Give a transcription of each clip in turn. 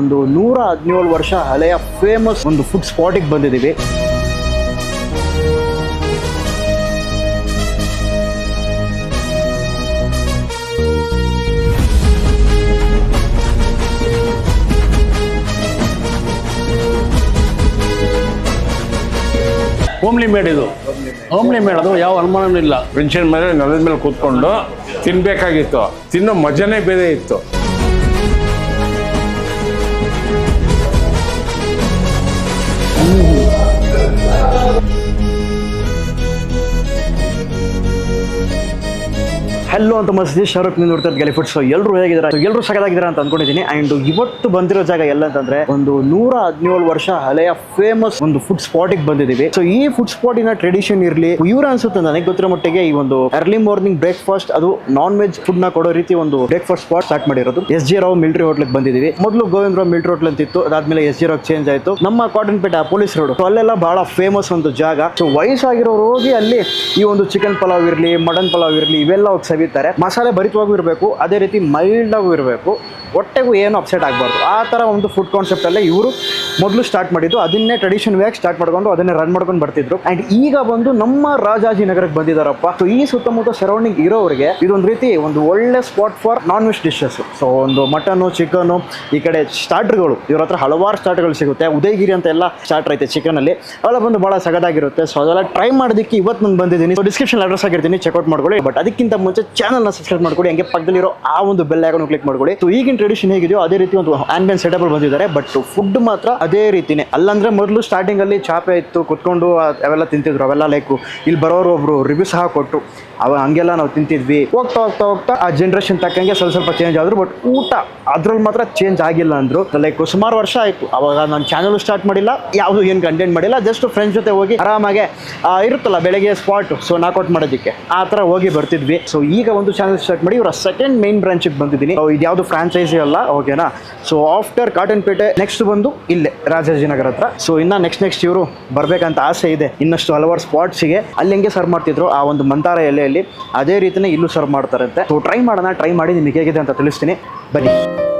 ಒಂದು ನೂರ ಹದಿನೇಳು ವರ್ಷ ಹಳೆಯ ಫೇಮಸ್ ಒಂದು ಫುಡ್ ಸ್ಪಾಟಿಗೆ ಬಂದಿದ್ದೀವಿ. ಹೋಮ್ಲಿ ಮೇಡ್ ಇದು. ಹೋಮ್ಲಿ ಮೇಡ್ ಅದು ಯಾವ ಅನುಮಾನನೂ ಇಲ್ಲ. ಪೆನ್ಷನ್ ಮೇಲೆ ನೆಲದ ಮೇಲೆ ಕೂತ್ಕೊಂಡು ತಿನ್ಬೇಕಾಗಿತ್ತು. ತಿನ್ನೋ ಮಜಾನೇ ಬೇರೆ ಇತ್ತು. ಹಲೋ ಅಂತ ಮಸ್ತಿ ಶಾರುಖ್ ನೀವು ನೋಡ್ತಾ ಇದ್ದ ಫುಡ್ಸ್ ಎಲ್ಲರೂ ಹೇಗಿದ್ದಾರೆ? ಎಲ್ಲರೂ ಸಗದಾಗಿದ್ದಾರೆ ಅಂತ ಅನ್ಕೊಂಡಿದ್ದೀನಿ. ಅಂಡ್ ಇವತ್ತು ಬಂದಿರೋ ಜಾಗ ಎಲ್ಲ ಅಂತಂದ್ರೆ ಒಂದು ನೂರ ಹದಿನೇಳು ವರ್ಷ ಹಳೆಯ ಫೇಮಸ್ ಒಂದು ಫುಡ್ ಸ್ಪಾಟಿಗೆ ಬಂದಿದ್ದೀವಿ. ಸೊ ಈ ಫುಡ್ ಸ್ಪಾಟಿನ ಟ್ರೆಡಿಷನ್ ಇರಲಿ, ಇವ್ರ ಅನ್ಸುತ್ತೆ ನನಗೆ ಗೊತ್ತಿರೋ ಮಟ್ಟಿಗೆ ಈ ಒಂದು ಅರ್ಲಿ ಮಾರ್ನಿಂಗ್ ಬ್ರೇಕ್ಫಾಸ್ಟ್ ಅದು ನಾನ್ ವೆಜ್ ಫುಡ್ನ ಕೊಡೋ ರೀತಿ ಒಂದು ಬ್ರೇಕ್ಫಾಸ್ಟ್ ಸ್ಪಾಟ್ ಸ್ಟಾರ್ಟ್ ಮಾಡಿರೋದು. ಎಸ್ ಜಿ ರಾವ್ ಮಿಲಿಟರಿ ಹೋಟ್ಲಿಗೆ ಬಂದಿದ್ದೀವಿ. ಮೊದಲು ಗೋವಿಂದ ರಾವ್ ಮಿಲಿಟರಿ ಹೋಟ್ಲ್ ಅಂತ ಇತ್ತು, ಅದಾದ್ಮೇಲೆ ಎಸ್ ಜಿ ರಾವ್ ಚೇಂಜ್ ಆಯ್ತು. ನಮ್ಮ Cottonpete police road so ಅಲ್ಲೆಲ್ಲ ಬಹಳ ಫೇಮಸ್ ಒಂದು ಜಾಗ. ಸೊ ವಯಸ್ಸಾಗಿರೋರು ಹೋಗಿ ಅಲ್ಲಿ ಈ ಒಂದು ಚಿಕನ್ ಪಲಾವ್ ಇರಲಿ ಮಟನ್ ಪಲಾವ್ ಇರಲಿ, ಇವೆಲ್ಲ ಹೋಗಿ ಸವಿತಾರೆ ಮಸಾಲೆ ಭರಿತವಾಗೂ ಇರಬೇಕು ಅದೇ ರೀತಿ ಮೈಲ್ಡ್ ಆಗೂ ಇರಬೇಕು. ಹೊಟ್ಟೆಗೂ ಏನು ಅಪ್ಸೆಟ್ ಆಗಬಾರ್ದು. ಆ ಥರ ಒಂದು ಫುಡ್ ಕಾನ್ಸೆಪ್ಟಲ್ಲೇ ಇವರು ಮೊದಲು ಸ್ಟಾರ್ಟ್ ಮಾಡಿದ್ದು. ಅದನ್ನೇ ಟ್ರೆಡಿಷನ್ ವೇಗ್ ಸ್ಟಾರ್ಟ್ ಮಾಡ್ಕೊಂಡು ಅದನ್ನೇ ರನ್ ಮಾಡ್ಕೊಂಡು ಬರ್ತಿದ್ರು. ಆ್ಯಂಡ್ ಈಗ ಬಂದು ನಮ್ಮ ರಾಜಾಜಿನಗರಕ್ಕೆ ಬಂದಿದ್ದಾರಪ್ಪ ಸೊ ಈ ಸುತ್ತಮುತ್ತ ಸರೌಂಡಿಂಗ್ ಇರೋರಿಗೆ ಇದೊಂದು ರೀತಿ ಒಂದು ಒಳ್ಳೆ spot for non veg dishes so ಒಂದು ಮಟನು ಚಿಕನು ಈ ಕಡೆ ಸ್ಟಾರ್ಟರ್ಗಳು ಇವ್ರ ಹತ್ರ ಹಲವಾರು ಸ್ಟಾರ್ಟರ್ಗಳು ಸಿಗುತ್ತೆ. ಉದಯಗಿರಿ ಅಂತ ಎಲ್ಲ ಸ್ಟಾರ್ಟರ್ ಐತೆ ಚಿಕನಲ್ಲಿ. ಅವೆಲ್ಲ ಬಂದು ಭಾಳ ಸಗದಾಗಿರುತ್ತೆ. ಸೊ ಅದೆಲ್ಲ ಟ್ರೈ ಮಾಡೋದಕ್ಕೆ ಇವತ್ತು ನಾನು ಬಂದಿದ್ದೀನಿ. ಸೊ ಡಿಸ್ಕ್ರಿಪ್ಷನ್ ಅಡ್ರೆಸ್ ಆಗಿರ್ತೀನಿ ಚೆಕ್ಔಟ್ ಮಾಡ್ಕೊಳ್ಳಿ. ಬಟ್ ಅದಕ್ಕಿಂತ ಮುಂಚೆ ಚಾನಲ್ನ ಸಬ್ಸ್ಕ್ರೈಬ್ ಮಾಡ್ಕೊಳ್ಳಿ. ಹಂಗೆ ಪಕ್ಕದಲ್ಲಿರೋ ಆ ಒಂದು ಬೆಲ್ ಐಕನ್ ಕ್ಲಿಕ್ ಮಾಡ್ಕೊಳ್ಳಿ. ಸೊ ಈಗಿನ ಟ್ರೆಡಿಷನ್ ಹೇಗಿದೆಯೋ ಅದೇ ರೀತಿ ಒಂದು ಆಂಬಿಯನ್ ಸೆಟಪ್ ಬಂದಿದ್ದಾರೆ. ಬಟ್ ಫುಡ್ ಮಾತ್ರ ಅದೇ ರೀತಿನೇ. ಅಲ್ಲಂದ್ರೆ ಮೊದಲು ಸ್ಟಾರ್ಟಿಂಗ್ ಅಲ್ಲಿ ಚಾಪೆ ಇತ್ತು, ಕುತ್ಕೊಂಡು ಅವೆಲ್ಲ ತಿಂತಿದ್ರು. ಅವೆಲ್ಲ ಲೈಕ್ ಇಲ್ಲಿ ಬರೋರು ಒಬ್ರು ರಿವ್ಯೂ ಸಹ ಕೊಟ್ಟು, ಅವ ಹಂಗೆಲ್ಲ ನಾವು ತಿಂತಿದ್ವಿ. ಹೋಗ್ತಾ ಹೋಗ್ತಾ ಹೋಗ್ತಾ ಆ ಜನ್ರೇಷನ್ ತಕ್ಕಂಗೆ ಸ್ವಲ್ಪ ಸ್ವಲ್ಪ ಚೇಂಜ್ ಆದ್ರು. ಬಟ್ ಊಟ ಅದ್ರಲ್ಲಿ ಮಾತ್ರ ಚೇಂಜ್ ಆಗಿಲ್ಲ ಅಂದ್ರು. ಲೈಕ್ ಸುಮಾರು ವರ್ಷ ಆಯ್ತು. ಅವಾಗ ನಾನು ಚಾನಲ್ ಸ್ಟಾರ್ಟ್ ಮಾಡಿಲ್ಲ, ಯಾವುದು ಏನು ಕಂಟೆಂಟ್ ಮಾಡಿಲ್ಲ. ಜಸ್ಟ್ ಫ್ರೆಂಡ್ಸ್ ಜೊತೆ ಹೋಗಿ ಆರಾಮಾಗೆ ಇರುತ್ತಲ್ಲ ಬೆಳಗ್ಗೆ ಸ್ಪಾಟ್ ಸೊ ನಾಕೌಟ್ ಮಾಡೋದಕ್ಕೆ. ಆ ತರ ಹೋಗಿ ಬರ್ತಿದ್ವಿ. ಸೊ ಈಗ ಒಂದು ಚಾನಲ್ ಸ್ಟಾರ್ಟ್ ಮಾಡಿ, ಇವರ ಸೆಕೆಂಡ್ ಮೈನ್ ಬ್ರಾಂಚಿಗೆ ಬಂದಿದ್ದೀನಿ. ಇದು ಯಾವುದು ಫ್ರಾಂಚೈಸಿ ಅಲ್ಲ ಓಕೆನಾ ಸೊ ಆಫ್ಟರ್ ಕಾಟನ್ಪೇಟೆ ನೆಕ್ಸ್ಟ್ ಬಂದು ಇಲ್ಲೇ ರಾಜಾಜಿನಗರ ಹತ್ರ. ಸೊ ಇನ್ನ ನೆಕ್ಸ್ಟ್ ನೆಕ್ಸ್ಟ್ ಇವರು ಬರ್ಬೇಕಂತ ಆಸೆ ಇದೆ. ಇನ್ನಷ್ಟು ಹಲವಾರು ಸ್ಪಾಟ್ಸಿಗೆ ಅಲ್ಲಿ ಹೆಂಗೆ ಸರ್ವ್ ಮಾಡ್ತಿದ್ರು, ಆ ಒಂದು ಮಂತಾರ ಎಲೆಯಲ್ಲಿ ಅದೇ ರೀತಿನೇ ಇಲ್ಲೂ ಸರ್ವ್ ಮಾಡ್ತಾರಂತೆ. ಸೊ ಟ್ರೈ ಮಾಡೋಣ ಟ್ರೈ ಮಾಡಿ ನಿಮಗೆ ಹೇಗಿದೆ ಅಂತ ತಿಳಿಸ್ತೀನಿ. ಬನ್ನಿ.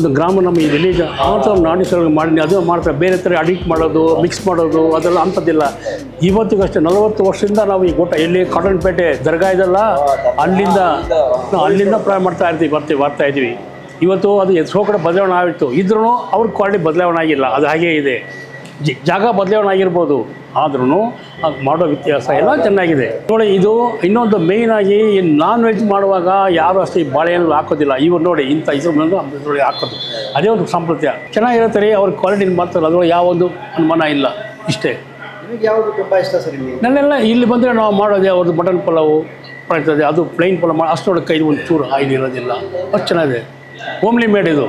ಒಂದು ಗ್ರಾಮ ನಮ್ಮ ಈ ವಿಲೇಜ್ ಆ ನಾಡಿ ಸೊಳ್ಳೆ ಮಾಡಿ ಅದು ಮಾಡ್ತಾರೆ. ಬೇರೆ ಥರ ಅಡಿಕ್ಟ್ ಮಾಡೋದು ಮಿಕ್ಸ್ ಮಾಡೋದು, ಅದೆಲ್ಲ ಅಂಥದ್ದಿಲ್ಲ. ಇವತ್ತಿಗೂ ಅಷ್ಟೇ ನಲವತ್ತು ವರ್ಷದಿಂದ ನಾವು ಈ ಗೋಟ, ಎಲ್ಲಿ ಕಾಟನ್ಪೇಟೆ ದರ್ಗಾ ಇದೆಲ್ಲ, ಅಲ್ಲಿಂದ ಅಲ್ಲಿಂದ ಪ್ರಾಯ ಮಾಡ್ತಾ ಇರ್ತೀವಿ, ಬರ್ತೀವಿ ಬರ್ತಾ ಇದ್ದೀವಿ. ಇವತ್ತು ಅದು ಎಷ್ಟೋ ಕಡೆ ಬದಲಾವಣೆ ಆಗಿತ್ತು. ಇದ್ರೂ ಅವ್ರ ಕ್ವಾಲಿಟಿ ಬದಲಾವಣೆ ಆಗಿಲ್ಲ. ಅದು ಹಾಗೇ ಇದೆ. ಜಾಗ ಬದಲಾವಣೆ ಆಗಿರ್ಬೋದು. ಆದ್ರೂ ಅದು ಮಾಡೋ ವ್ಯತ್ಯಾಸ ಎಲ್ಲ ಚೆನ್ನಾಗಿದೆ. ನೋಡಿ ಇದು ಇನ್ನೊಂದು ಮೇಯ್ನ್ ಆಗಿ ನಾನ್ ವೆಜ್ ಮಾಡುವಾಗ ಯಾರು ಅಷ್ಟು ಈ ಬಾಳೆಹಣ್ಣು ಹಾಕೋದಿಲ್ಲ. ಇವ್ರು ನೋಡಿ ಇಂಥ ಇದ್ರ ಬಂದು ಅದ್ರೊಳಗೆ ಹಾಕೋದು. ಅದೇ ಒಂದು ಸಂಪ್ರದಾಯ ಚೆನ್ನಾಗಿರುತ್ತೆ ರೀ ಅವ್ರ ಕ್ವಾಲಿಟಿ ಮಾಡ್ತಾರೆ ಅದ್ರೊಳಗೆ ಯಾವೊಂದು ಅನುಮಾನ ಇಲ್ಲ. ಇಷ್ಟೇ. ನಿಮಗೆ ಯಾವುದು ತುಂಬ ಇಷ್ಟ ಸರ್ ಇಲ್ಲಿ? ನನ್ನೆಲ್ಲ ಇಲ್ಲಿ ಬಂದರೆ ನಾವು ಮಾಡೋದೆ ಅವ್ರದ್ದು ಮಟನ್ ಪಲಾವು ಮಾಡ್ತದೆ ಅದು ಪ್ಲೈನ್ ಪಲಾವ್ ಮಾಡಿ ಅಷ್ಟೊಳಗೆ ಕೈದು ಒಂದು ಚೂರು ಆಯಿಲ್ ಇರೋದಿಲ್ಲ. ಅಷ್ಟು ಚೆನ್ನಾಗಿದೆ. ಹೋಮ್ಲಿ ಮೇಡ್ ಇದು.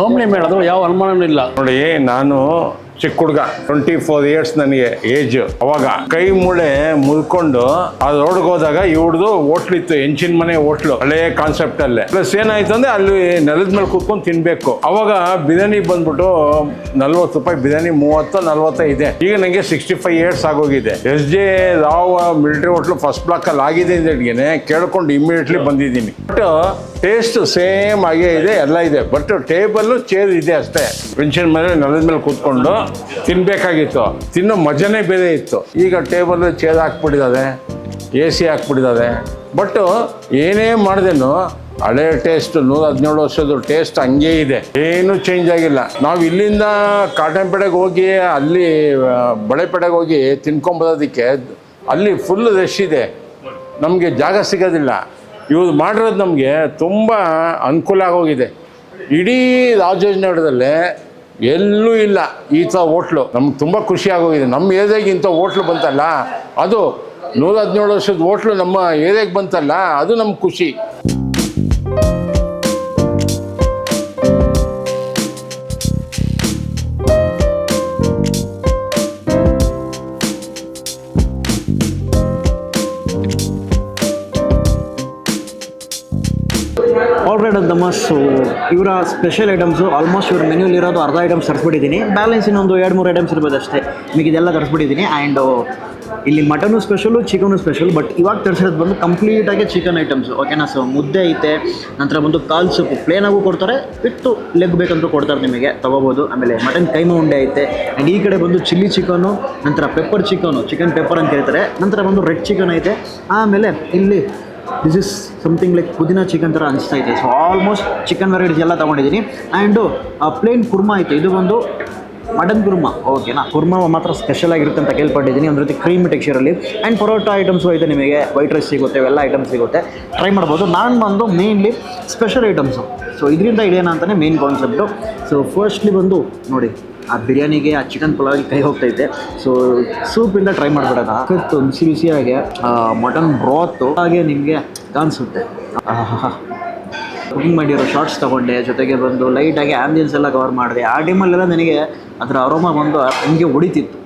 ಹೋಮ್ಲಿ ಮೇಡ್ ಅದು ಯಾವ ಅನುಮಾನವೂ ಇಲ್ಲ. ನೋಡಿ ನಾನು ಚಿಕ್ಕ ಹುಡುಗ. ಟ್ವೆಂಟಿ ಫೋರ್ ಇಯರ್ಸ್ ನನಗೆ ಏಜ್ ಅವಾಗ ಕೈ ಮೂಳೆ ಮುಲ್ಕೊಂಡು ಆ ರೋಡ್ಗೆ ಹೋದಾಗ ಇವ್ರದ್ದು ಹೋಟ್ಲಿತ್ತು ಹೆಂಚಿನ ಮನೆ ಹೋಟ್ಲು ಹಳೆಯ ಕಾನ್ಸೆಪ್ಟ್ ಅಲ್ಲೇ. ಪ್ಲಸ್ ಏನಾಯ್ತು ಅಂದ್ರೆ ಅಲ್ಲಿ ನೆಲದ ಮೇಲೆ ಕೂತ್ಕೊಂಡು ತಿನ್ಬೇಕು. ಅವಾಗ ಬಿರಿಯಾನಿ ಬಂದ್ಬಿಟ್ಟು ನಲ್ವತ್ತು ರೂಪಾಯಿ ಬಿರಿಯಾನಿ, ಮೂವತ್ತು ನಲ್ವತ್ತ ಇದೆ ಈಗ ನನಗೆ ಸಿಕ್ಸ್ಟಿ ಫೈವ್ ಇಯರ್ಸ್ ಆಗೋಗಿದೆ. S J Rao military hotel first block ಅಲ್ಲಿ ಆಗಿದೆ ಅಂದೇನೆ ಕೇಳ್ಕೊಂಡು ಇಮಿಡಿಯೇಟ್ಲಿ ಬಂದಿದ್ದೀನಿ. ಬಟ್ ಟೇಸ್ಟ್ ಸೇಮ್ ಆಗೇ ಇದೆ, ಎಲ್ಲ ಇದೆ. ಬಟ್ ಟೇಬಲ್ ಚೇರ್ ಇದೆ ಅಷ್ಟೇ. ಪೆನ್ಷನ್ ಮೇಲೆ ನೆಲದ ಮೇಲೆ ಕೂತ್ಕೊಂಡು ತಿನ್ಬೇಕಾಗಿತ್ತು. ತಿನ್ನೋ ಮಜನೇ ಬೇರೆ ಇತ್ತು. ಈಗ ಟೇಬಲ್ ಚೇರ್ ಹಾಕ್ಬಿಟ್ಟಿದ್ದಾರೆ ಎ ಸಿ ಹಾಕ್ಬಿಟ್ಟಿದ್ದಾರೆ ಬಟ್ ಏನೇ ಮಾಡಿದೇನು ಹಳೆ ಟೇಸ್ಟ್ ನೂರ ಹದಿನೇಳು ವರ್ಷದ ಟೇಸ್ಟ್ ಹಂಗೇ ಇದೆ. ಏನು ಚೇಂಜ್ ಆಗಿಲ್ಲ. ನಾವು ಇಲ್ಲಿಂದ ಕಾಟನ್ಪೇಟೆಗೆ ಹೋಗಿ, ಅಲ್ಲಿ ಬಳೆಪೇಡೆಗೆ ಹೋಗಿ ತಿನ್ಕೊಂಬರೋದಕ್ಕೆ ಅಲ್ಲಿ ಫುಲ್ ರಶ್ ಇದೆ. ನಮಗೆ ಜಾಗ ಸಿಗೋದಿಲ್ಲ. ಇವ್ರು ಮಾಡಿರೋದು ನಮಗೆ ತುಂಬ ಅನುಕೂಲ ಆಗೋಗಿದೆ. ಇಡೀ ರಾಜನಗರದಲ್ಲೇ ಎಲ್ಲೂ ಇಲ್ಲ ಈ ಥರ ಹೋಟ್ಲು. ನಮ್ಗೆ ತುಂಬ ಖುಷಿ ಆಗೋಗಿದೆ. ನಮ್ಮ ಏರಿಯಾಗೆ ಇಂಥ ಹೋಟ್ಲು ಬಂತಲ್ಲ, ಅದು ನೂರ ಹದಿನೇಳು ವರ್ಷದ ಹೋಟ್ಲು ನಮ್ಮ ಏರಿಯಾಗೆ ಬಂತಲ್ಲ, ಅದು ನಮ್ಗೆ ಖುಷಿ. ಅಂತಮ್ಮ ಇವರ ಸ್ಪೆಷಲ್ ಐಟಮ್ಸು ಆಲ್ಮೋಸ್ಟ್ ಇವ್ರ ಮೆನ್ಯೂಲಿ ಇರೋದು ಅರ್ಧ ಐಟಮ್ಸ್ ತರಿಸ್ಬಿಟ್ಟಿದ್ದೀನಿ. ಬ್ಯಾಲೆನ್ಸ್ ಇನ್ನೊಂದು ಎರಡು, ಮೂರು ಐಟಮ್ಸ್ ಇರ್ಬೋದು ಅಷ್ಟೇ. ನಿಮಗೆ ಇದೆಲ್ಲ ತರಿಸ್ಬಿಟ್ಟಿದ್ದೀನಿ. ಆ್ಯಂಡ್ ಇಲ್ಲಿ mutton special chicken special but ಇವಾಗ ತರಿಸಿರೋದು ಬಂದು ಕಂಪ್ಲೀಟಾಗಿ ಚಿಕನ್ ಐಟಮ್ಸ್ ಓಕೆನಾ ಸೊ ಮುದ್ದೆ ಐತೆ, ನಂತರ ಬಂದು ಕಾಲು ಸೂಪು ಪ್ಲೇನಾಗೂ ಕೊಡ್ತಾರೆ, ಬಿಟ್ಟು ಲೆಗ್ ಬೇಕಂದ್ರೂ ಕೊಡ್ತಾರೆ ನಿಮಗೆ, ತೊಗೋಬೋದು. ಆಮೇಲೆ ಮಟನ್ ಕೈಮ ಉಂಡೆ ಐತೆ ಆ್ಯಂಡ್ ಈ ಕಡೆ ಬಂದು ಚಿಲ್ಲಿ ಚಿಕನು ನಂತರ ಪೆಪ್ಪರ್ ಚಿಕನು ಚಿಕನ್ ಪೆಪ್ಪರ್ ಅಂತ ಹೇಳ್ತಾರೆ. ನಂತರ ಬಂದು ರೆಡ್ ಚಿಕನ್ ಐತೆ. ಆಮೇಲೆ ಇಲ್ಲಿ this is something like pudina chicken ಥರ ಅನಿಸ್ತಾ ಇದೆ. ಸೊ ಆಲ್ಮೋಸ್ಟ್ ಚಿಕನ್ ವೆರೈಟೀಸ್ ಎಲ್ಲ ತೊಗೊಂಡಿದ್ದೀನಿ. ಆ್ಯಂಡು ಪ್ಲೇನ್ ಕುರ್ಮಾ ಐತೆ. ಇದು ಬಂದು ಮಟನ್ ಕುರ್ಮಾ. ಓಕೆನಾ ಕುರ್ಮಾ ಮಾತ್ರ ಸ್ಪೆಷಲ್ ಆಗಿರುತ್ತೆ ಅಂತ ಕೇಳ್ಪಟ್ಟಿದ್ದೀನಿ. ಒಂದು ರೀತಿ ಕ್ರೀಮ್ ಟೆಕ್ಸ್ಚರಲ್ಲಿ ಆ್ಯಂಡ್ ಪರೋಟ ಐಟಮ್ಸು ಐತೆ ನಿಮಗೆ. ವೈಟ್ ರೈಸ್ ಸಿಗುತ್ತೆ, ಎಲ್ಲ ಐಟಮ್ಸ್ ಸಿಗುತ್ತೆ. ಟ್ರೈ ಮಾಡ್ಬೋದು. ನಾನು ಬಂದು ಮೇನ್ಲಿ ಸ್ಪೆಷಲ್ ಐಟಮ್ಸು ಸೊ ಇದರಿಂದ ಇದೇನಂತಲೇ ಮೇನ್ ಕಾನ್ಸೆಪ್ಟು ಸೊ ಫಸ್ಟ್ಲಿ ಬಂದು ನೋಡಿ. ಆ ಬಿರಿಯಾನಿಗೆ ಆ ಚಿಕನ್ ಪಲಾವಿಗೆ ಕೈ ಹೋಗ್ತೈತೆ. ಸೊ ಸೂಪಿಂದ ಟ್ರೈ ಮಾಡಬೇಡ ಇತ್ತು ಬಿಸಿ ಬಿಸಿಯಾಗಿ ಮಟನ್ ಬ್ರಾತು ಹಾಗೆ ನಿಮಗೆ ಕಾಣಿಸುತ್ತೆ. ಕುಕಿಂಗ್ ಮಾಡಿರೋ ಶಾರ್ಟ್ಸ್ ತೊಗೊಂಡೆ ಜೊತೆಗೆ ಬಂದು ಲೈಟಾಗಿ ಆ್ಯಂಬಿಯನ್ಸ್ ಎಲ್ಲ ಕವರ್ ಮಾಡಿದೆ. ಆ ಟೈಮಲ್ಲೆಲ್ಲ ನನಗೆ ಅದರ ಅರೋಮ ಬಂದು ಹಂಗೆ ಹೊಡಿತಿತ್ತು.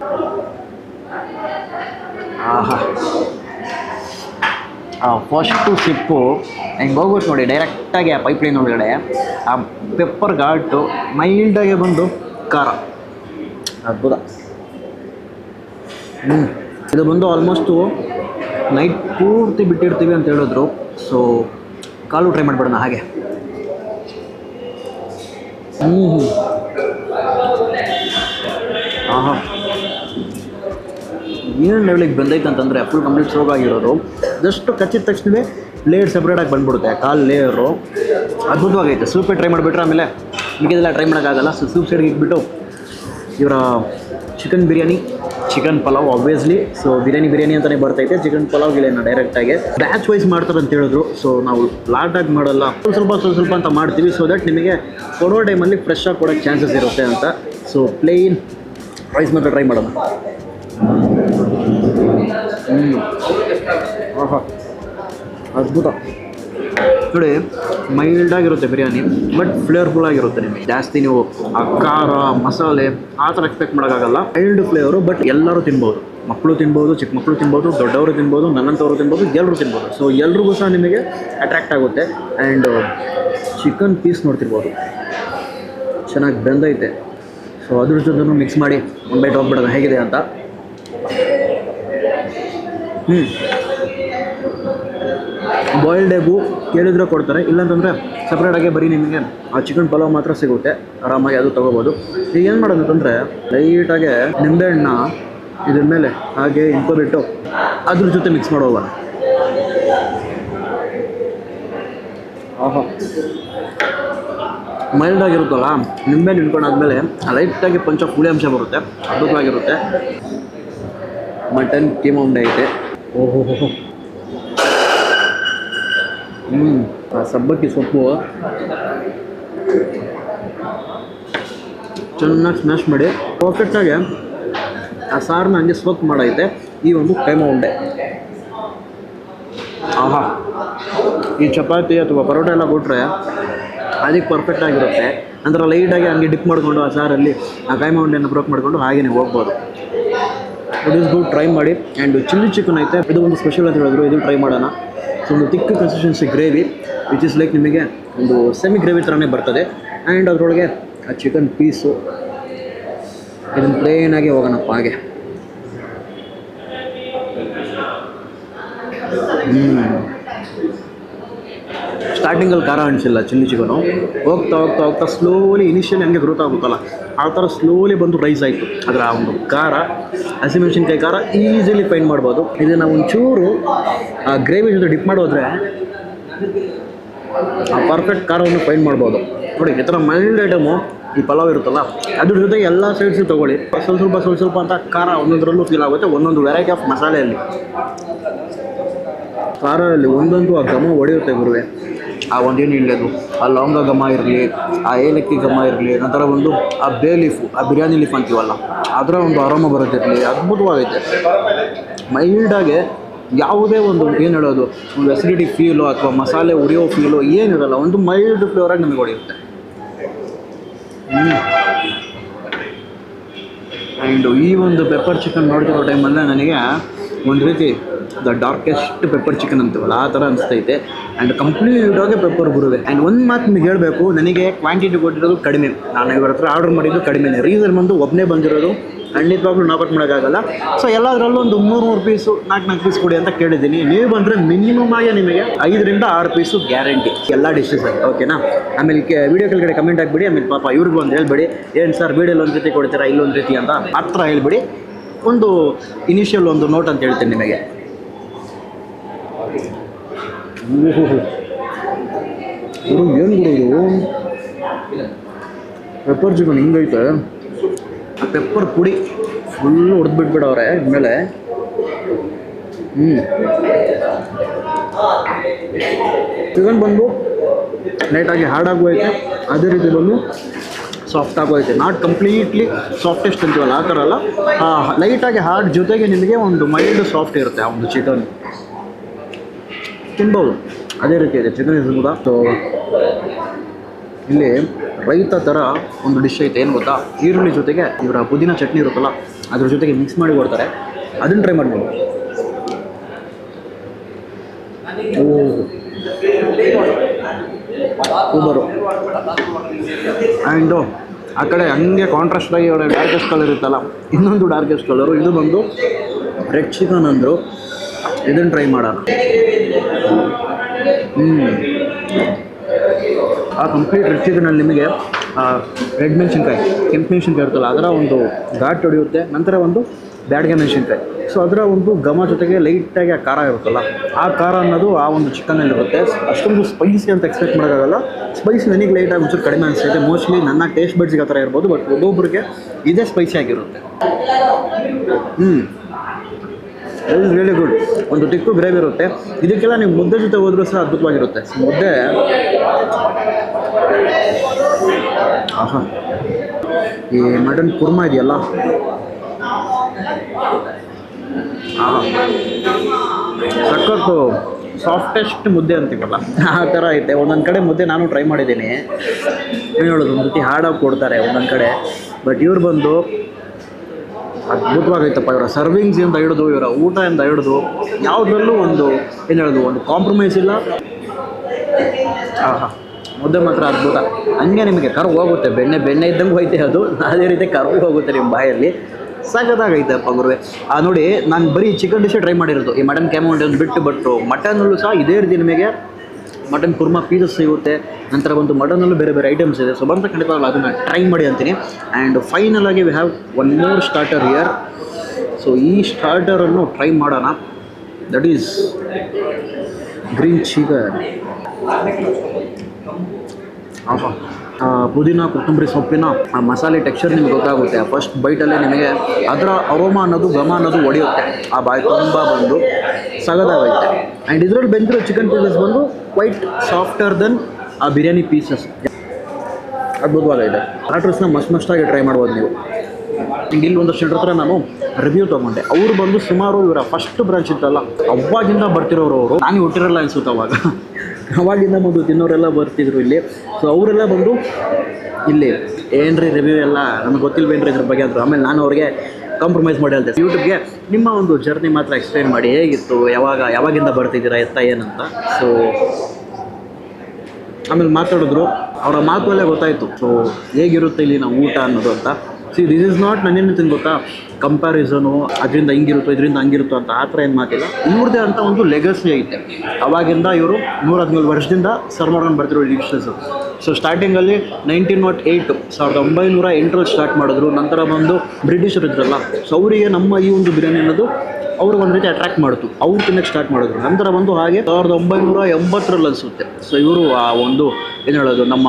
ಆಹಾ. ಆ ಫಸ್ಟು ಸಿಪ್ಪು ಹಿಂಗೆ ಹೋಗ್ಬಿಟ್ಟು ನೋಡಿ ಡೈರೆಕ್ಟಾಗಿ ಆ ಪೈಪ್ಲೈನ್ ಒಳಗಡೆ ಆ ಪೆಪ್ಪರ್ ಘಾಟು ಮೈಲ್ಡಾಗೆ ಬಂದು ಖಾರ. ಅದ್ಭುತ. ಹ್ಞೂ ಇದು ಬಂದು ಆಲ್ಮೋಸ್ಟು ನೈಟ್ ಪೂರ್ತಿ ಬಿಟ್ಟಿರ್ತೀವಿ ಅಂತ ಹೇಳಿದ್ರು. ಸೊ ಕಾಲು ಟ್ರೈ ಮಾಡಿಬಿಡೋಣ ಹಾಗೆ. ಹ್ಞೂ ಆಹಾ. ಏನೇನು ಲೆವೆಲಿಗೆ ಬಂದೈತೆ ಅಂತಂದರೆ ಫುಲ್ ಕಂಪ್ಲೀಟ್ ಸೋಗ್ ಆಗಿರೋದು. ಜಸ್ಟ್ ಕಚ್ಚಿದ ತಕ್ಷಣವೇ ಲೇಯರ್ ಸಪ್ರೇಟಾಗಿ ಬಂದ್ಬಿಡುತ್ತೆ. ಕಾಲು ಲೇಯರು ಅದ್ಭುತವಾಗೈತೆ. ಸೂಪೇ ಟ್ರೈ ಮಾಡಿಬಿಟ್ರೆ ಆಮೇಲೆ ಮಿಕ್ಕಿದೆಲ್ಲ ಟ್ರೈ ಮಾಡೋಕ್ಕಾಗಲ್ಲ. ಸೊ ಸೂಪ್ ಸೈಡ್ಗೆ ಇಟ್ಬಿಟ್ಟು ಇವರ chicken biryani chicken pulao obviously so biryani biryani ಅಂತಲೇ ಬರ್ತೈತೆ ಚಿಕನ್ ಪಲಾವ್ ಇಲ್ಲೇನ ಡೈರೆಕ್ಟಾಗಿ ಬ್ಯಾಚ್ ವೈಸ್ ಮಾಡ್ತಾರೆ ಅಂತ ಹೇಳಿದ್ರು. ಸೊ ನಾವು ಲಾಟಾಗಿ ಮಾಡಲ್ಲ. ಸ್ವಲ್ಪ ಸ್ವಲ್ಪ ಸ್ವಲ್ಪ ಸ್ವಲ್ಪ ಅಂತ ಮಾಡ್ತೀವಿ. ಸೊ ದಟ್ ನಿಮಗೆ ಕೊಡೋ ಟೈಮಲ್ಲಿ ಫ್ರೆಶ್ ಆಗಿ ಕೊಡೋಕ್ಕೆ ಚಾನ್ಸಸ್ ಇರುತ್ತೆ ಅಂತ. ಸೊ ಪ್ಲೇನ್ ರೈಸ್ ಮಾತ್ರ ಟ್ರೈ ಮಾಡೋಣ. ಹ್ಞೂ ಆಹಾ. ಅದ್ಭುತ. ನೋಡಿ ಮೈಲ್ಡಾಗಿರುತ್ತೆ ಬಿರಿಯಾನಿ ಬಟ್ ಫ್ಲೇವರ್ಫುಲ್ ಆಗಿರುತ್ತೆ ನಿಮಗೆ. ಜಾಸ್ತಿ ನೀವು ಆ ಖಾರ, ಮಸಾಲೆ ಆ ಥರ ಎಕ್ಸ್ಪೆಕ್ಟ್ ಮಾಡೋಕ್ಕಾಗಲ್ಲ. ಮೈಲ್ಡ್ ಫ್ಲೇವರು ಬಟ್ ಎಲ್ಲರೂ ತಿನ್ಬೋದು. ಮಕ್ಕಳು ತಿನ್ಬೋದು, ಚಿಕ್ಕ ಮಕ್ಕಳು ತಿನ್ಬೋದು, ದೊಡ್ಡವರು ತಿನ್ಬೋದು ನನ್ನಂಥವ್ರು ತಿನ್ಬೋದು ಎಲ್ಲರೂ ತಿನ್ಬೋದು. ಸೊ ಎಲ್ರಿಗೂ ಸಹ ನಿಮಗೆ ಅಟ್ರಾಕ್ಟ್ ಆಗುತ್ತೆ. ಆ್ಯಂಡ್ ಚಿಕನ್ ಪೀಸ್ ನೋಡ್ತಿರ್ಬೋದು. ಚೆನ್ನಾಗಿ ಬೆಂದೈತೆ. ಸೊ ಅದ್ರ ಜೊತೆ ಮಿಕ್ಸ್ ಮಾಡಿ, ಒಂದು ಬೈಟ್ ಹೋಗ್ಬಿಡೋದು ಹೇಗಿದೆ ಅಂತ? ಹ್ಞೂ ಬಾಯ್ಲ್ಡ್ ಎಗ್ಗು ಕೇಳಿದ್ರೆ ಕೊಡ್ತಾರೆ. ಇಲ್ಲಾಂತಂದರೆ ಸಪ್ರೇಟಾಗಿ ಬರೀ ನಿಮಗೆ ಆ ಚಿಕನ್ ಪಲಾವ್ ಮಾತ್ರ ಸಿಗುತ್ತೆ. ಆರಾಮಾಗಿ ಅದು ತೊಗೋಬೋದು. ಈಗ ಏನು ಮಾಡೋದು ಅಂತಂದರೆ ಲೈಟಾಗೆ ನಿಂಬೆಹಣ್ಣ ಇದ್ರ ಮೇಲೆ ಹಾಗೆ ಇಂಕೋಬಿಟ್ಟು ಅದ್ರ ಜೊತೆ ಮಿಕ್ಸ್ ಮಾಡೋಲ್ಲ ಆಹಾ. ಮೈಲ್ಡ್ ಆಗಿರುತ್ತಲ್ಲ ನಿಂಬೆ ನಿಂತ್ಕೊಂಡಾದ್ಮೇಲೆ ಲೈಟಾಗಿ ಪಂಚ ಹುಳಿ ಅಂಶ ಬರುತ್ತೆ. ಅದ್ಭುತವಾಗಿರುತ್ತೆ ಮಟನ್ ಕೀಮಾ ಉಂಡೆ ಐತೆ ಓಹೋ ಹ್ಞೂ ಆ ಸಬ್ಬಕ್ಕಿ ಸೊಪ್ಪು. ಚೆನ್ನಾಗಿ ಸ್ಮ್ಯಾಶ್ ಮಾಡಿ. ಪರ್ಫೆಕ್ಟಾಗಿ ಆ ಸಾರನ್ನ ಹಂಗೆ ಸೋಕ್ ಮಾಡೈತೆ. ಈ ಒಂದು ಕೈಮ ಉಂಡೆ. ಆಹಾ. ಈ ಚಪಾತಿ ಅಥವಾ ಪರೋಟ ಎಲ್ಲ ಕೊಟ್ಟರೆ ಅದಕ್ಕೆ ಪರ್ಫೆಕ್ಟ್ ಆಗಿರುತ್ತೆ. ಅಂದ್ರೆ ಲೈಟಾಗಿ ಹಂಗೆ ಡಿಪ್ ಮಾಡಿಕೊಂಡು ಆ ಸಾರಲ್ಲಿ ಆ ಕೈಮ ಉಂಡೆಯನ್ನು ಬ್ರೋಕ್ ಮಾಡಿಕೊಂಡು ಹಾಗೆಯೇ ಹೋಗ್ಬೋದು. ಇಟ್ ಗುಡ್ ಟ್ರೈ ಮಾಡಿ. ಆ್ಯಂಡ್ ಚಿಲ್ಲಿ ಚಿಕನ್ ಐತೆ. ಇದು ಒಂದು ಸ್ಪೆಷಲ್ ಅಂತ ಹೇಳಿದ್ರು. ಇದು ಟ್ರೈ ಮಾಡೋಣ. ಸೊ ಒಂದು thick consistency gravy which is like ನಿಮಗೆ ಒಂದು ಸೆಮಿ ಗ್ರೇವಿ ಥರನೇ ಬರ್ತದೆ. ಆ್ಯಂಡ್ ಅದರೊಳಗೆ ಆ ಚಿಕನ್ ಪೀಸು ಇದನ್ನು ಪ್ಲೇನಾಗಿ ಹೋಗೋಣಪ್ಪ ಹಾಗೆ. ಸ್ಟಾರ್ಟಿಂಗಲ್ಲಿ ಖಾರ ಅನಿಸಿಲ್ಲ ಚಿಲ್ಲಿ ಚಿಕನು ಹೋಗ್ತಾ ಹೋಗ್ತಾ ಹೋಗ್ತಾ ಸ್ಲೋಲಿ ಇನಿಷಿಯಲಿ ಹಂಗೆ ಗ್ರೋತ್ ಆಗುತ್ತಲ್ಲ. ಆ ಥರ ಸ್ಲೋಲಿ ಬಂದು ರೈಸ್ ಆಯಿತು. ಅದರ ಆ ಒಂದು ಖಾರ ಹಸಿಮೆಣಸಿನ್ಕಾಯಿ ಖಾರ ಈಸಿಲಿ ಫೈನ್ ಮಾಡ್ಬೋದು. ಇದನ್ನು ಒಂಚೂರು, ಆ ಗ್ರೇವಿ ಜೊತೆ ಡಿಪ್ ಮಾಡೋದ್ರೆ ಆ ಪರ್ಫೆಕ್ಟ್ ಖಾರವನ್ನು ಫೈನ್ ಮಾಡ್ಬೋದು. ನೋಡಿ, ಈ ಥರ ಮೈಲ್ಡ್ ಐಟಮು ಈ ಪಲಾವ್ ಇರುತ್ತಲ್ಲ, ಅದ್ರ ಜೊತೆ ಎಲ್ಲ ಸೈಡ್ಸು ತೊಗೊಳ್ಳಿ. ಸ್ವಲ್ಪ ಸ್ವಲ್ಪ ಸ್ವಲ್ಪ ಸ್ವಲ್ಪ ಅಂತ ಖಾರ ಒಂದೊಂದರಲ್ಲೂ ಫೀಲ್ ಆಗುತ್ತೆ, ಒಂದೊಂದು ವೆರೈಟಿ ಆಫ್ ಮಸಾಲೆಯಲ್ಲಿ. ಖಾರದಲ್ಲಿ ಒಂದೊಂದು ಆ ಘಮ ಹೊಡೆಯುತ್ತೆ ಗುರುವೆ. ಆ ಒಂದೇನು ಹೇಳೋದು ಆ ಲವಂಗ ಘಮ ಇರಲಿ, ಆ ಏಲಕ್ಕಿ ಘಮ ಇರಲಿ, ನಂತರ ಒಂದು ಆ ಬೇ ಲೀಫು ಆ ಬಿರಿಯಾನಿ ಲೀಫ್ ಅಂತೀವಲ್ಲ, ಅದರ ಒಂದು ಆರಾಮ ಬರುತ್ತಿರಲಿ ಅದ್ಭುತವಾಗೈತೆ. ಮೈಲ್ಡಾಗೆ ಯಾವುದೇ ಒಂದು ಏನು ಹೇಳೋದು, ಒಂದು ಅಸಿಡಿಟಿ ಫೀಲು ಅಥವಾ ಮಸಾಲೆ ಉರಿಯೋ ಫೀಲು ಏನಿರಲ್ಲ ಒಂದು ಮೈಲ್ಡ್ ಫ್ಲೇವರಾಗಿ ನಮಗೆ ಹೊಡೆಯುತ್ತೆ. ಆ್ಯಂಡ್ ಈ ಒಂದು ಪೆಪ್ಪರ್ ಚಿಕನ್ ನೋಡ್ತಿರೋ ಟೈಮಲ್ಲೇ ನನಗೆ ಒಂದು ರೀತಿ ದ ಡಾರ್ಕೆಸ್ಟ್ ಪೆಪ್ಪರ್ ಚಿಕನ್ ಅಂತೀವಲ್ಲ, ಆ ಥರ ಅನಿಸ್ತೈತೆ ಆ್ಯಂಡ್ ಕಂಪ್ಲೀಟಾಗೆ ಪೆಪ್ಪರ್ ಬರುವೆ. ಆ್ಯಂಡ್ ಒಂದು ಮಾತು ನಿಮಗೆ ಹೇಳಬೇಕು, ನನಗೆ ಕ್ವಾಂಟಿಟಿ ಕೊಟ್ಟಿರೋದು ಕಡಿಮೆ. ನಾನು ಇವ್ರ ಹತ್ರ ಆರ್ಡರ್ ಮಾಡಿದ್ದು ಕಡಿಮೆನೇ. ರೀಸನ್ ಬಂದು ಒಬ್ಬನೇ ಬಂದಿರೋದು ಖಂಡಿತವಾಗ್ಲೂ ನಾಪಟ್ ಮಾಡೋಕ್ಕಾಗಲ್ಲ. ಸೊ ಎಲ್ಲದರಲ್ಲೂ ಒಂದು ಮೂರು ಮೂರು ಪೀಸು ನಾಲ್ಕು ನಾಲ್ಕು ಪೀಸ್ ಕೊಡಿ ಅಂತ ಕೇಳಿದ್ದೀನಿ. ನೀವು ಬಂದರೆ ಮಿನಿಮಮ್ ಆಗಿ ನಿಮಗೆ ಐದರಿಂದ ಆರು ಪೀಸು ಗ್ಯಾರಂಟಿ ಎಲ್ಲ ಡಿಶಸ್ ಓಕೆನಾ ಆಮೇಲೆ ವಿಡಿಯೋ ಕೆಳಗಡೆ ಕಮೆಂಟ್ ಹಾಕ್ಬಿಡಿ. ಆಮೇಲೆ ಪಾಪ ಇವ್ರಿಗೂ ಒಂದು ಹೇಳ್ಬೇಡಿ. ಏನು ಸರ್ ವಿಡಿಯೋಲಿ ಒಂದು ರೀತಿ ಕೊಡ್ತೀರಾ, ಇಲ್ಲೊಂದು ರೀತಿ ಅಂತ ಹತ್ರ ಹೇಳ್ಬಿಡಿ. ಒಂದು ಇನಿಷಿಯಲ್ ಒಂದು ನೋಟ್ ಅಂತ ಹೇಳ್ತೀನಿ ನಿಮಗೆ. ಏನು ಗುರು ಇದು? ಪೆಪ್ಪರ್ ಚಿಕನ್ ಹಿಂಗೈತೆ. ಪೆಪ್ಪರ್ ಪುಡಿ ಫುಲ್ಲು ಹೊಡೆದ್ಬಿಟ್ಬಿಡವ್ರೆ ಮೇಲೆ ಹ್ಞೂ ಚಿಕನ್ ಬಂದು ಲೈಟಾಗಿ ಹಾರ್ಡ್ ಐತೆ ಅದೇ ರೀತಿ ಬಂದು ಸಾಫ್ಟ್ ಆಗೋಯ್ತೆ. ನಾಟ್ ಕಂಪ್ಲೀಟ್ಲಿ ಸಾಫ್ಟೆಸ್ಟ್ ಅಂತೀವಲ್ಲ, ಆ ಥರ ಅಲ್ಲ? ಲೈಟಾಗಿ ಹಾರ್ಡ್ ಜೊತೆಗೆ ನಿಮಗೆ ಒಂದು ಮೈಲ್ಡ್ ಸಾಫ್ಟ್ ಇರುತ್ತೆ ಆ ಒಂದು ಚಿಕನ್ ತಿನ್ಬೋದು. ಅದೇ ರೀತಿ ಇದೆ ಚಿಕನ್ ಇದು ಕೂಡ ಸೊ ಇಲ್ಲಿ ರೈತ ಥರ ಒಂದು ಡಿಶ್ ಐತೆ, ಏನು ಗೊತ್ತಾ? ಈರುಳ್ಳಿ ಜೊತೆಗೆ ಇವರ ಪುದೀನ ಚಟ್ನಿ ಇರುತ್ತಲ್ಲ, ಅದ್ರ ಜೊತೆಗೆ ಮಿಕ್ಸ್ ಮಾಡಿ ಕೊಡ್ತಾರೆ. ಅದನ್ನು ಟ್ರೈ ಮಾಡ್ಬೋದು. ಓ ಆ್ಯಂಡು ಆ ಕಡೆ ಹಂಗೆ ಕಾಂಟ್ರಾಸ್ಟ್ ಆಗಿ ಅವರ ಡಾರ್ಕೆಸ್ಟ್ ಕಲರ್ ಇರುತ್ತಲ್ಲ ಇನ್ನೊಂದು ಡಾರ್ಕೆಸ್ಟ್ ಕಲರು ಇದು ಬಂದು ರೆಡ್ ಚಿಕನ್ ಅಂದರು ಇದನ್ನು ಟ್ರೈ ಮಾಡೋಣ. ಹ್ಞೂ ಆ ಕಂಪ್ಲೀಟ್ ರೆಡ್ ಚಿಕನಲ್ಲಿ ನಿಮಗೆ ರೆಡ್ ಮೆಣಸಿನ್ಕಾಯಿ, ಕೆಂಪು ಮೆಣಸಿನ್ಕಾಯಿ ಇರುತ್ತಲ್ಲ, ಅದರ ಒಂದು ಘಾಟ್ ಹೊಡೆಯುತ್ತೆ. ನಂತರ ಒಂದು ಬ್ಯಾಡ್ಗೆ ಮೆಣಸಿನ್ಕಾಯಿ ಸೊ ಅದರ ಒಂದು ಘಮ ಜೊತೆಗೆ ಲೈಟಾಗಿ ಆ ಖಾರ ಇರುತ್ತಲ್ಲ ಆ ಖಾರ ಅನ್ನೋದು ಆ ಒಂದು ಚಿಕನಲ್ಲಿ ಇರುತ್ತೆ. ಅಷ್ಟೊಂದು ಸ್ಪೈಸಿ ಅಂತ ಎಕ್ಸ್ಪೆಕ್ಟ್ ಮಾಡೋಕ್ಕಾಗಲ್ಲ. ಸ್ಪೈಸಿ ನನಗೆ ಲೈಟಾಗಿ ಒಂಚೂರು ಕಡಿಮೆ ಅನಿಸುತ್ತೆ. ಮೋಸ್ಟ್ಲಿ ನನ್ನ ಟೇಸ್ಟ್ ಬಡ್ಸ್ಗೆ ಆ ಥರ ಇರ್ಬೋದು ಬಟ್ ಒಬ್ಬೊಬ್ಬರಿಗೆ ಇದೇ ಸ್ಪೈಸಿ ಆಗಿರುತ್ತೆ. ಹ್ಞೂ ಇಟ್ ಇಸ್ ರಿಯಲಿ ಗುಡ್ ಒಂದು ಟಿಕ್ಕು ಗ್ರೇವಿ ಇರುತ್ತೆ. ಇದಕ್ಕೆಲ್ಲ ನೀವು ಮುದ್ದೆ ಜೊತೆ ಹೋದ್ರೂ ಸಹ ಅದ್ಭುತವಾಗಿರುತ್ತೆ. ಮುದ್ದೆ ಆಹಾ. ಈ ಮಟನ್ ಕುರ್ಮಾ ಇದೆಯಲ್ಲ? ಸಖತ್ತು ಸಾಫ್ಟೆಸ್ಟ್ ಮುದ್ದೆ ಅಂತೀವಲ್ಲ? ಆ ಥರ ಐತೆ. ಒಂದೊಂದು ಕಡೆ ಮುದ್ದೆ ನಾನು ಟ್ರೈ ಮಾಡಿದ್ದೀನಿ. ಏನು ಹೇಳೋದು, ಒಂದು ರೀತಿ ಹಾರ್ಡಾಗಿ ಕೊಡ್ತಾರೆ ಒಂದೊಂದು ಕಡೆ. ಬಟ್ ಇವ್ರು ಬಂದು ಅದ್ಭುತವಾಗೈತಪ್ಪ, ಇವರ ಸರ್ವಿಂಗ್ಸಿಂದ ಹಿಡಿದು, ಇವರ ಊಟದಿಂದ ಹಿಡಿದು, ಯಾವುದರಲ್ಲೂ ಒಂದು, ಏನು ಹೇಳೋದು, ಒಂದು ಕಾಂಪ್ರಮೈಸ್ ಇಲ್ಲ. ಆಹಾ, ಮುದ್ದೆ ಮಾತ್ರ ಅದ್ಭುತ. ಹಂಗೆ ನಿಮಗೆ ಕರ್ವ್ ಹೋಗುತ್ತೆ. ಬೆಣ್ಣೆ ಬೆಣ್ಣೆ ಇದ್ದಂಗೆ ಹೋಯ್ತೆ ಅದು. ಅದೇ ರೀತಿ ಕರ್ವ್ ಹೋಗುತ್ತೆ ನಿಮ್ಮ ಬಾಯಲ್ಲಿ. ಸಖತ್ತಾಗೈತೆ ಅಪ್ಪ ಗುರುವೆ. ಆ, ನೋಡಿ, ನಾನು ಬರೀ ಚಿಕನ್ ಡಿಶೇ ಟ್ರೈ ಮಾಡಿರೋದು. ಈ ಮಟನ್ ಕ್ಯಾಮೌಂಟ್ ಒಂದು ಬಿಟ್ಟು ಬಟ್ಟು ಮಟನಲ್ಲೂ ಸಹ ಇದೇ ರೀತಿ ನಿಮಗೆ ಮಟನ್ ಕುರ್ಮಾ ಪೀಸಸ್ ಸಿಗುತ್ತೆ. ನಂತರ ಒಂದು ಮಟನಲ್ಲೂ ಬೇರೆ ಬೇರೆ ಐಟಮ್ಸ್ ಇದೆ. ಸೊ ಬಂದ ಖಂಡಿತವಾಗ್ಲೂ ಅದನ್ನು ಟ್ರೈ ಮಾಡಿ ಅಂತೀನಿ. ಆ್ಯಂಡ್ ಫೈನಲ್ ಆಗಿ we have one more starter here so ಈ ಸ್ಟಾರ್ಟರನ್ನು ಟ್ರೈ ಮಾಡೋಣ. ದಟ್ ಈಸ್ ಗ್ರೀನ್ ಚಿಕನ್ ಆಹಾ. ಪುದೀನ, ಕೊತ್ತಂಬರಿ ಸೊಪ್ಪಿನ, ಆ ಮಸಾಲೆ ಟೆಕ್ಸ್ಚರ್ ನಿಮ್ಗೆ ಗೊತ್ತಾಗುತ್ತೆ. ಫಸ್ಟ್ ಬೈಟಲ್ಲೇ ನಿಮಗೆ ಅದರ ಅರೋಮ ಅನ್ನೋದು, ಘಮ ಅನ್ನೋದು ಒಡೆಯುತ್ತೆ. ಆ ಬಾಯಿ ತುಂಬ ಬಂದು ಸಗದಾಗೈತೆ ಆ್ಯಂಡ್ ಇದರಲ್ಲಿ ಬೆಂದಿರೋ ಚಿಕನ್ ಪೀಸಸ್ ಬಂದು ಕ್ವೈಟ್ ಸಾಫ್ಟರ್ ದೆನ್ ಆ ಬಿರಿಯಾನಿ ಪೀಸಸ್ ಅದ್ಭುತವಾಗೈತೆ ಸ್ಟಾರ್ಟರ್ಸ್ನ ಮಸ್ತ್ ಮಸ್ತಾಗಿ ಟ್ರೈ ಮಾಡ್ಬೋದು ನೀವು. ಇಲ್ಲಿ ಒಂದು ಜನರ ಹತ್ರ ನಾನು ರಿವ್ಯೂ ತೊಗೊಂಡೆ. ಅವ್ರು ಬಂದು ಸುಮಾರು ಇವರ ಫಸ್ಟ್ ಬ್ರಾಂಚ್ ಇತ್ತಲ್ಲ ಅವಾಗಿಂದ ಬರ್ತಿರೋರು ಅವರು. ನಾನು ಹುಟ್ಟಿರಲ್ಲ ಅನ್ಸುತ್ತೆ ಅವಾಗ. ಅವಾಗಿಂದ ಬಂದು ತಿನ್ನೋರೆಲ್ಲ ಬರ್ತಿದ್ರು ಇಲ್ಲಿ. ಸೊ ಅವರೆಲ್ಲ ಬಂದು ಇಲ್ಲಿ, ಏನ್ರಿ ರಿವ್ಯೂ ಎಲ್ಲ? ನಮ್ಗೆ ಗೊತ್ತಿಲ್ವೇನ್ರಿ ಇದ್ರ ಬಗ್ಗೆ ಅಂದರು ಆಮೇಲೆ ನಾನು ಅವ್ರಿಗೆ ಕಾಂಪ್ರಮೈಸ್ ಮಾಡಿ ಹೇಳ್ದೆ. ಯೂಟ್ಯೂಬ್ಗೆ ನಿಮ್ಮ ಒಂದು ಜರ್ನಿ ಮಾತ್ರ ಎಕ್ಸ್ಪ್ಲೈನ್ ಮಾಡಿ, ಹೇಗಿತ್ತು, ಯಾವಾಗ, ಯಾವಾಗಿಂದ ಬರ್ತಿದ್ದೀರಾ, ಎತ್ತ ಏನಂತ? ಸೊ ಆಮೇಲೆ ಮಾತಾಡಿದ್ರು. ಅವರ ಮಾತುಗಳೇ ಗೊತ್ತಾಯಿತು. ಸೊ ಹೇಗಿರುತ್ತೆ ಇಲ್ಲಿ ನಾವು ಊಟ ಅನ್ನೋದು ಅಂತ. ಸಿ ದಿಸ್ ಇಸ್ ನಾಟ್ ನನ್ನೇನು ಗೊತ್ತಾ ಕಂಪ್ಯಾರಿಸನು ಅದರಿಂದ ಹಿಂಗಿರುತ್ತೋ, ಇದರಿಂದ ಹಂಗಿರುತ್ತೋ ಅಂತ ಆ ಥರ ಏನು ಮಾತಿಲ್ಲ. ಇವ್ರದ್ದೇ ಅಂತ ಒಂದು ಲೆಗಸಿ ಐತೆ. ಅವಾಗಿಂದ ಇವರು ನೂರ ಹದಿನೇಳು ವರ್ಷದಿಂದ ಸರ್ ಮಾಡ್ಕೊಂಡು ಬರ್ತಿರೋ ಡಿಶಸ್ಸು ಸೊ ಸ್ಟಾರ್ಟಿಂಗಲ್ಲಿ ನೈನ್ಟೀನ್ ನಾಟ್ ಏಯ್ಟ್ ಸಾವಿರದ ಒಂಬೈನೂರ ಎಂಟರಲ್ಲಿ ಸ್ಟಾರ್ಟ್ ಮಾಡಿದ್ರು. ನಂತರ ಬಂದು ಬ್ರಿಟಿಷರು ಇದ್ರಲ್ಲ ಸೊ ಅವರಿಗೆ ನಮ್ಮ ಈ ಒಂದು ಬಿರಿಯಾನಿ ಅನ್ನೋದು ಅವ್ರಿಗೆ ಒಂದು ರೀತಿ ಅಟ್ರಾಕ್ಟ್ ಮಾಡಿತು. ಅವ್ರು ತಿನ್ನಕ್ಕೆ ಸ್ಟಾರ್ಟ್ ಮಾಡಿದ್ರು. ನಂತರ ಬಂದು ಹಾಗೆ ಸಾವಿರದ ಒಂಬೈನೂರ ಎಂಬತ್ತರಲ್ಲಿ ಅನಿಸುತ್ತೆ. ಸೊ ಇವರು ಆ ಒಂದು, ಏನು ಹೇಳೋದು, ನಮ್ಮ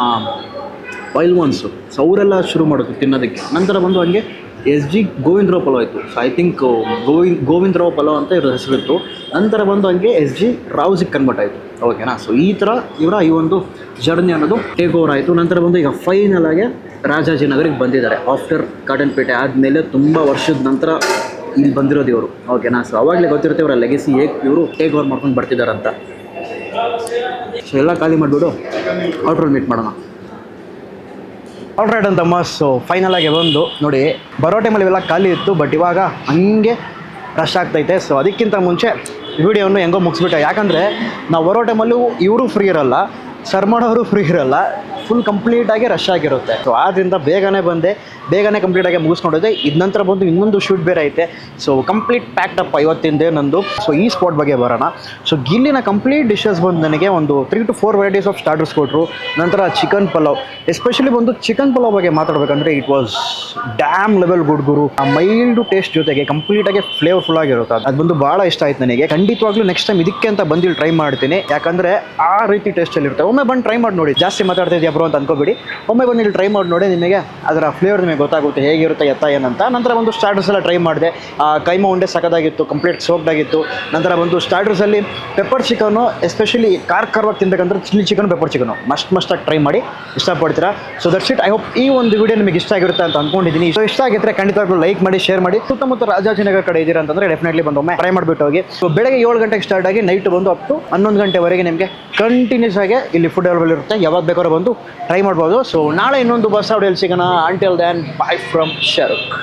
ವೈಲ್ ಒನ್ಸು ಸೊ ಅವರೆಲ್ಲ ಶುರು ಮಾಡೋದು ತಿನ್ನೋದಕ್ಕೆ. ನಂತರ ಬಂದು ಹಂಗೆ ಎಸ್ ಜಿ ಗೋವಿಂದರಾವ್ ಪಲಾವ್ ಇತ್ತು so I think Govind Govindarao pulao ಅಂತ ಇವ್ರ ಹೆಸರಿತ್ತು. ನಂತರ ಬಂದು ಹಂಗೆ ಎಸ್ ಜಿ ರಾವ್ಸಿಗೆ ಕನ್ವರ್ಟ್ ಆಯಿತು. ಓಕೆನಾ ಸೊ ಈ ಥರ ಇವರ ಈ ಒಂದು ಜರ್ನಿ ಅನ್ನೋದು ಟೇಕ್ ಓವರ್ ಆಯಿತು. ನಂತರ ಬಂದು ಈಗ ಫೈನಲ್ ಆಗಿ ರಾಜಾಜಿನಗರಿಗೆ ಬಂದಿದ್ದಾರೆ. ಆಫ್ಟರ್ ಕಾಟನ್ಪೇಟೆ ಆದಮೇಲೆ ತುಂಬ ವರ್ಷದ ನಂತರ ಇಲ್ಲಿ ಬಂದಿರೋದು ಇವರು. ಓಕೆನಾ ಸೊ ಅವಾಗಲೇ ಗೊತ್ತಿರುತ್ತೆ ಇವರ ಲೆಗೆಸಿ ಹೇಗೆ ಇವರು ಟೇಕ್ ಓವರ್ ಮಾಡ್ಕೊಂಡು ಬರ್ತಿದ್ದಾರೆ ಅಂತ ಸೊ ಎಲ್ಲ ಖಾಲಿ ಮಾಡಿಬಿಡು. ಔಟ್ರಲ್ಲಿ ಮೀಟ್ ಮಾಡೋಣ. ಆಲ್ರೈಟ್ ಅಂತ ಸೊ ಫೈನಲ್ ಆಗಿ ಬಂದು ನೋಡಿ ಬರೋ ಟೈಮಲ್ಲಿ ಇವೆಲ್ಲ ಖಾಲಿ ಇತ್ತು ಬಟ್ ಇವಾಗ ಹಂಗೆ ರಶ್ ಆಗ್ತೈತೆ ಸೊ ಅದಕ್ಕಿಂತ ಮುಂಚೆ ವಿಡಿಯೋವನ್ನು ಹೆಂಗೋ ಮುಗಿಸ್ಬಿಟ್ಟೆ. ಯಾಕಂದರೆ, ನಾವು ಬರೋ ಟೈಮಲ್ಲೂ ಇವರು ಫ್ರೀ ಇರಲ್ಲ ಸರ್ ಮಾಡೋರು ಫ್ರೀ ಇರಲ್ಲ. ಫುಲ್ ಕಂಪ್ಲೀಟಾಗಿ ರಶ್ ಆಗಿರುತ್ತೆ. ಸೊ ಆದ್ದರಿಂದ ಬೇಗನೆ ಬಂದೆ. ಬೇಗನೆ ಕಂಪ್ಲೀಟಾಗಿ ಮುಗಿಸ್ಕೊಂಡಿದ್ದೆ ಇದ ನಂತರ ಬಂದು ಇನ್ನೊಂದು ಶೂಟ್ ಬೇರೆ ಐತೆ. ಸೊ ಕಂಪ್ಲೀಟ್ ಪ್ಯಾಕ್ಡ್ ಅಪ್ ಇವತ್ತಿಂದೇ ನಂದು. ಸೊ ಈ ಸ್ಪಾಟ್ ಬಗ್ಗೆ ಬರೋಣ. ಸೊ ಗಿಲ್ಲಿನ ಕಂಪ್ಲೀಟ್ ಡಿಶಸ್ ಬಂದು ನನಗೆ ಒಂದು three to four varieties of starters ಕೊಟ್ಟರು ನಂತರ ಚಿಕನ್ ಪಲಾವ್ ಎಸ್ಪೆಷಲಿ ಬಂದು ಚಿಕನ್ ಪಲಾವ್ ಬಗ್ಗೆ ಮಾತಾಡ್ಬೇಕಂದ್ರೆ it was damn level good ಗುರು. ಆ ಮೈಲ್ಡ್ ಟೇಸ್ಟ್ ಜೊತೆಗೆ ಕಂಪ್ಲೀಟಾಗಿ ಫ್ಲೇವರ್ಫುಲ್ ಆಗಿರುತ್ತೆ ಅದು. ಬಂದು ಭಾಳ ಇಷ್ಟ ಆಯ್ತು ನನಗೆ. ಖಂಡಿತವಾಗ್ಲೂ ನೆಕ್ಸ್ಟ್ ಟೈಮ್ ಇದಕ್ಕೆ ಅಂತ ಬಂದಿಲ್ಲಿ ಟ್ರೈ ಮಾಡ್ತೀನಿ. ಯಾಕಂದರೆ ಆ ರೀತಿ ಟೇಸ್ಟಲ್ಲಿ ಇರುತ್ತೆ. ಒಮ್ಮೆ ಬಂದು ಟ್ರೈ ಮಾಡಿ ನೋಡಿ. ಜಾಸ್ತಿ ಮಾತಾಡ್ತಿದ್ಯಾ ಬ್ರೋ ಅಂತ ಅನ್ಕೋಬೇಡಿ. ಒಮ್ಮೆ ಬಂದು ಇಲ್ಲಿ ಟ್ರೈ ಮಾಡಿ ನೋಡಿ ನಿಮಗೆ ಅದರ ಫ್ಲೇವರ್ ನಿಮಗೆ ಗೊತ್ತಾಗುತ್ತೆ ಹೇಗಿರುತ್ತೆ, ಎತ್ತ ಏನಂತ. ನಂತರ ಒಂದು ಸ್ಟಾರ್ಟರ್ಸ್ ಎಲ್ಲ ಟ್ರೈ ಮಾಡಿದೆ. ಕೈಮ ಉಂಡೆ ಸಕದಾಗಿತ್ತು ಕಂಪ್ಲೀಟ್ ಸೋಕ್ಡ್ ಆಗಿತ್ತು. ನಂತರ ಬಂದು ಸ್ಟಾರ್ಟರ್ಸಲ್ಲಿ ಪೆಪ್ಪರ್ ಚಿಕನು ಎಸ್ಪೆಷಲಿ ಕಾರ್ ಖಾರವಾಗಿ ತಿನ್ಬೇಕಂದ್ರೆ chilli chicken pepper chicken must ಮಸ್ಟಾಗಿ try ಮಾಡಿ. ಇಷ್ಟಪಡ್ತೀರಾ? So that's it I hope ಈ ಒಂದು ವಿಡಿಯೋ ನಿಮಗೆ ಇಷ್ಟ ಆಗಿರುತ್ತೆ ಅಂತ ಅನ್ಕೊಂಡಿದ್ದೀನಿ. ಸೊ ಇಷ್ಟ ಆಗಿದ್ರೆ ಖಂಡಿತವಾಗ್ಲೂ ಲೈಕ್ ಮಾಡಿ ಶೇರ್ ಮಾಡಿ. ಸುತ್ತಮುತ್ತ ರಾಜಾಜಿನಗರ ಕಡೆ ಇದ್ದೀರಾ ಅಂತಂದ್ರೆ ಡೆಫಿನೆಟ್ಲಿ ಒಮ್ಮೆ ಟ್ರೈ ಮಾಡಿಬಿಟ್ಟು ಹೋಗಿ. ಸೊ ಬೆಳಗ್ಗೆ ಏಳು ಗಂಟೆಗೆ ಸ್ಟಾರ್ಟ್ ಆಗಿ ನೈಟ್ ಬಂದು ಅಪ್ ಟು ಹನ್ನೊಂದು ಗಂಟೆವರೆಗೆ ನಿಮಗೆ ಕಂಟಿನ್ಯೂಸ್ ಆಗಿ ಇಲ್ಲಿ ಫುಡ್ ಅವೈಲೇಬಲ್ ಇರುತ್ತೆ. ಯಾವಾಗ ಬೇಕಾದ್ರೂ ಬಂದು ಟ್ರೈ ಮಾಡ್ಬೋದು. ಸೊ ನಾಳೆ ಇನ್ನೊಂದು ಬಸ್ ಔಡಿಯಲ್ಲಿ ಸಿಗೋಣ. Until then bye from Sharukh